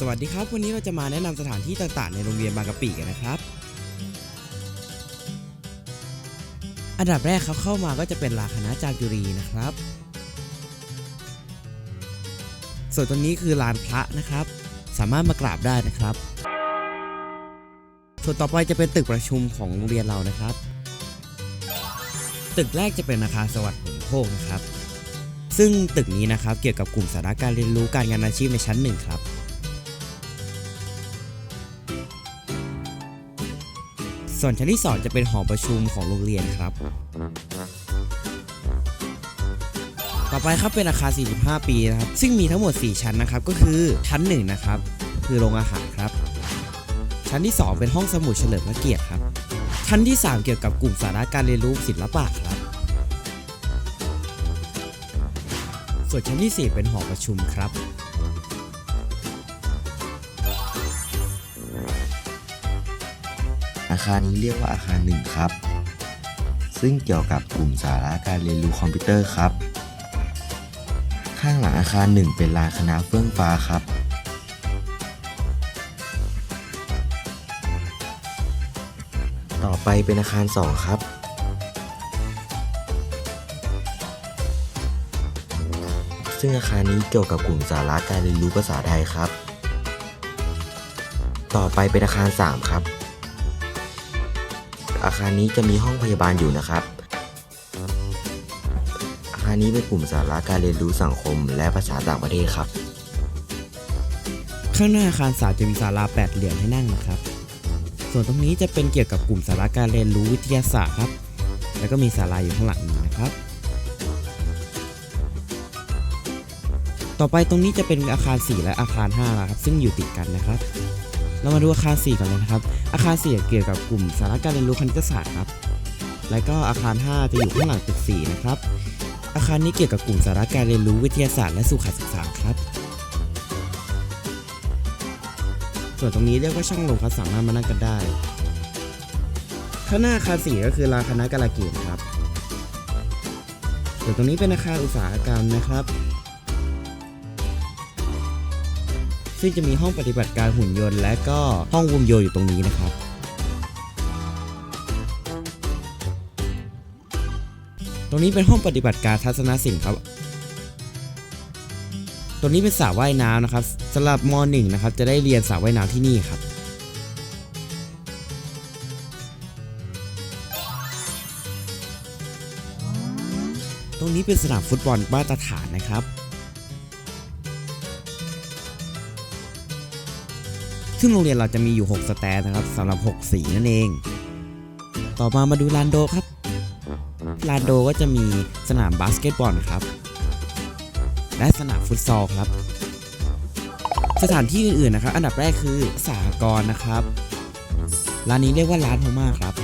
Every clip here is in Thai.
สวัสดีครับ วันนี้เราจะมาแนะนำสถานที่ต่างๆ ในโรงเรียนบางกะปิกันนะครับ อันดับแรกครับเข้ามาก็จะเป็นลาคณะจามจุรีนะครับ ส่วนตรงนี้คือลานพระนะครับ สามารถมากราบได้นะครับ ส่วนต่อไปจะเป็นตึกประชุมของโรงเรียนเรานะครับ ตึกแรกจะเป็นอาคารสวัสดิ์หงโพกนะครับ ซึ่งตึกนี้นะครับเกี่ยวกับกลุ่มสาระการเรียนรู้การงานอาชีพในชั้นหนึ่งครับ ส่วนชั้นที่ 2 จะเป็นหอประชุมของโรงเรียนครับ ต่อไปครับเป็นอาคาร 45 ปีนะครับ ซึ่งมีทั้งหมด 4 ชั้นนะครับ ก็คือชั้น 1 นะครับ คือโรงอาหารครับ ชั้นที่ 2 เป็นห้องสมุดเฉลิมพระเกียรติครับ ชั้นที่ 3 เกี่ยวกับกลุ่มสาระการเรียนรู้ศิลปะครับ ส่วนชั้นที่ 4 เป็นหอประชุมครับ อาคารนี้เรียกว่าอาคารหนึ่งครับ ซึ่งเกี่ยวกับกลุ่มสาระการเรียนรู้คอมพิวเตอร์ครับ ข้างหลังอาคารหนึ่งเป็นลานคณะเฟื่องฟ้าครับ ต่อไปเป็นอาคารสองครับซึ่งอาคารนี้เกี่ยวกับกลุ่มสาระการเรียนรู้ภาษาไทยครับ ต่อไปเป็นอาคาร 3 ครับ อาคารนี้จะมีห้องพยาบาลอยู่นะครับ อาคารนี้เป็นกลุ่มสาระการเรียนรู้สังคม และภาษาต่างประเทศครับ ข้างหน้าอาคารสามจะมีศาลาแปดเหลี่ยมให้นั่งนะครับ ส่วนตรงนี้จะเป็นเกี่ยวกับกลุ่มสาระการเรียนรู้วิทยาศาสตร์ครับ แล้วก็มีศาลาอยู่ข้างหลังนี้นะครับ ต่อไปตรงนี้จะเป็นอาคาร 4 และอาคาร5นะครับ ซึ่งอยู่ติดกันนะครับ เรามาดูอาคาร 4กันเลยนะครับ อาคาร4เกี่ยวกับกลุ่มสาระการเรียนรู้คณิตศาสตร์ครับ แล้วก็อาคาร 5 จะอยู่ข้างหลังตึก4นะครับ อาคารนี้เกี่ยวกับกลุ่มสาระการเรียนรู้วิทยาศาสตร์และสุขศึกษาครับ ส่วนตรงนี้เรียกว่าช่องลมครับสามารถมานั่งกันได้ ข้างหน้าอาคารสี่ก็คือลานคณะกาลเกตครับส่วนตรงนี้เป็นอาคารอุตสาหกรรมนะครับ ซึ่งจะมีห้องปฏิบัติการหุ่นยนต์ และก็ห้องวงโยอยู่ตรงนี้นะครับตรงนี้เป็นห้องปฏิบัติการทัศนศิลป์ครับตรงนี้เป็นสระว่ายน้ำนะครับสำหรับม .1 นะครับจะได้เรียนสระว่ายน้ำที่นี่ครับตรงนี้เป็นสนามฟุตบอลมาตรฐานนะครับ ซึ่งโรงเรียนเราจะมีอยู่ 6 สแตนนะครับสำหรับ 6 สีนั่นเอง ต่อมามาดูลานโดครับ ลานโดก็จะมีสนามบาสเกตบอลครับ และสนามฟุตซอลครับ สถานที่อื่นๆนะครับ อันดับแรกคือสหกรณ์นะครับ ร้านนี้เรียกว่าร้านพม่าครับ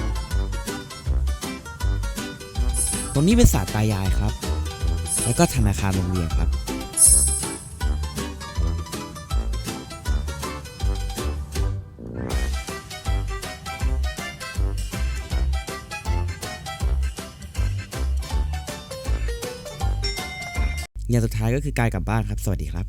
ตรงนี้เป็นศาลตายายครับ แล้วก็ธนาคารโรงเรียนครับ อย่างสุดท้ายก็คือการกลับบ้านครับ สวัสดีครับ